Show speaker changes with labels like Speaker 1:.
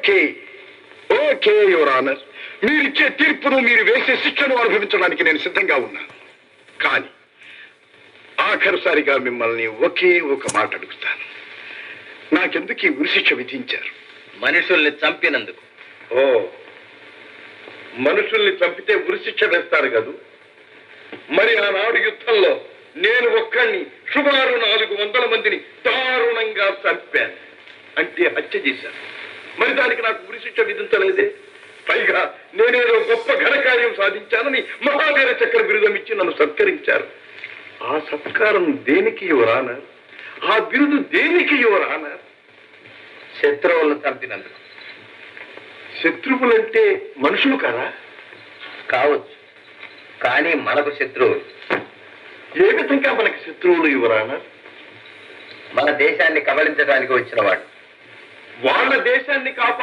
Speaker 1: Okay. Okay your honour. మీరిచ్చే తీర్పును మీరు వేసే శిక్షను అనుభవించడానికి నేను సిద్ధంగా ఉన్నాను కానీ ఆఖరుసారిగా మిమ్మల్ని ఒకే ఒక మాట అడుగుతాను. నాకెందుకు ఈ ఉరిశిక్ష విధించారు?
Speaker 2: మనుషుల్ని చంపినందుకు.
Speaker 1: ఓ. మనుషుల్ని చంపితే ఉరిశిక్ష వేస్తారు కదూ? మరి ఆనాడు యుద్ధంలో నేను ఒక్కడిని సుమారు నాలుగు వందల మందిని దారుణంగా చంపాను. అంటే హత్య చేశాను మరి దానికి నాకు ఉరిశిక్ష విధించలేదే పైగా నేనేదో గొప్ప ఘనకార్యం సాధించానని మహావీర చక్ర బిరుదం ఇచ్చి నన్ను సత్కరించారు. ఆ సత్కారం దేనికి యువరానా? ఆ బిరుదు దేనికి యువరానా?
Speaker 2: శత్రువులను చంపినందుకు.
Speaker 1: శత్రువులంటే మనుషులు కారా?
Speaker 2: కావచ్చు. కానీ మనకు శత్రువులు.
Speaker 1: ఏ విధంగా మనకి శత్రువులు యువరానా?
Speaker 2: మన దేశాన్ని కబలించడానికి వచ్చిన వాడు
Speaker 1: వాళ్ళ దేశాన్ని కాపా